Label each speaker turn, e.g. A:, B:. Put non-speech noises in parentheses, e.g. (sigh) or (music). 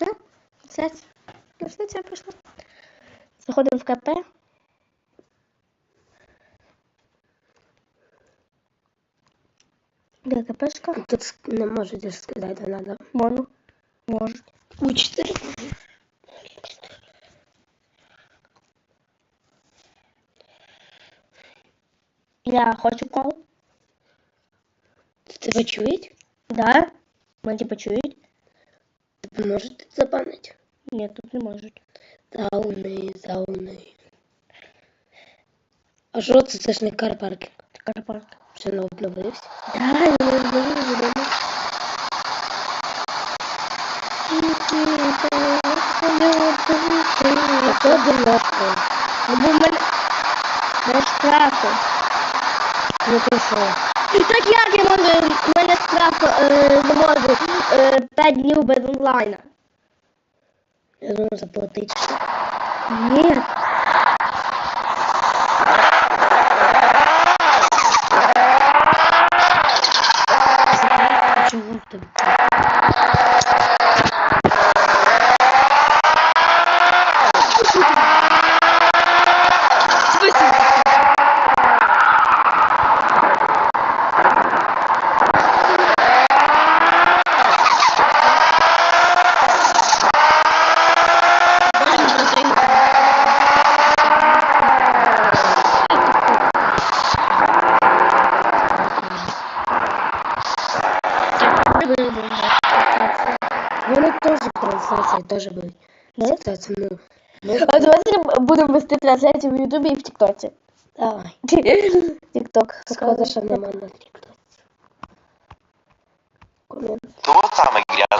A: Все? Трансляція? Трансляція пішла. Заходимо в КП. Де КПшка?
B: Тут ск- не можете сказати, надо.
A: Можу. Можуть.
B: Учитель.
A: Я хочу кол.
B: Тебе чують?
A: Да? Мене типа чують?
B: Тебе можете забанити?
A: Ні, тут не можуть.
B: Зауни, зауни. А що це? Це ж не карпаркінг.
A: Карпарк.
B: Ще не обновився.
A: Да, я не знаю, не
B: Хто дев'ятка?
A: Ну, бо в мене... Мене штрафи.
B: Ну ти що?
A: І так як я можу, в мене штраф е, не можу е, 5 днів без онлайна.
B: Я думаю, заплатити.
A: Ні.
B: Чого в тебе? теж в трансляції теж будуть.
A: Да?
B: Кстати, ну, ну,
A: А давайте будемо вести трансляцію в Ютубі і в Тіктоці.
B: давай. (laughs)
A: Тікток.
B: Шкода, що нема на TikTok. Комент.
C: Кто самый грязный игрок?